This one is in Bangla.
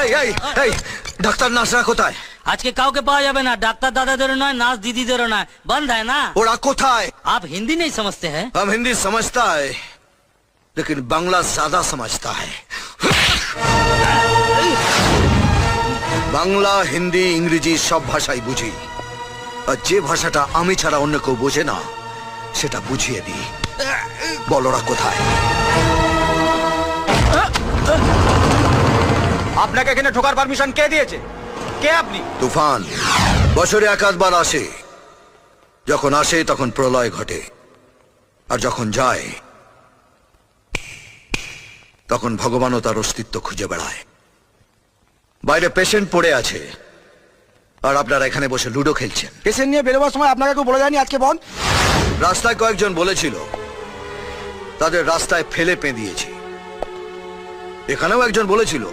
এই এই এই ডাক্তার নার্সরা কোথায় আজকে কাউকে পাওয়া যাবে না ডাক্তার দাদাদেরও নয় নার্স দিদিদেরও নয় বন্ধ है ना ওরা কোথায় आप हिंदी नहीं समझते हैं हम हिंदी समझता है लेकिन बांग्ला ज्यादा समझता है বাংলা হিন্দি ইংরেজি সব ভাষাই বুঝি আর যে ভাষাটা আমি ছাড়া অন্য কেউ বোঝে না সেটা বুঝিয়ে দিই বলরা কোথায় আপনাকে এখানে ঢোকার পারমিশন কে দিয়েছে? কে আপনি? তুফান। বছরে একাধবার আসে। যখন আসে তখন প্রলয় ঘটে। আর যখন যায় তখন ভগবানও তার অস্তিত্ব খুঁজে বেড়ায়। বাইরে পেশেন্ট পড়ে আছে। আর আপনারা এখানে বসে লুডো খেলছেন। পেশেন্ট নিয়ে বেরোবার সময় আপনাকে কেউ বলে যায়নি আজকে বন্ধ রাস্তায় কয়েকজন বলেছিল তাদের রাস্তায় ফেলে পেঁদিয়েছি। এখানেও একজন বলেছিল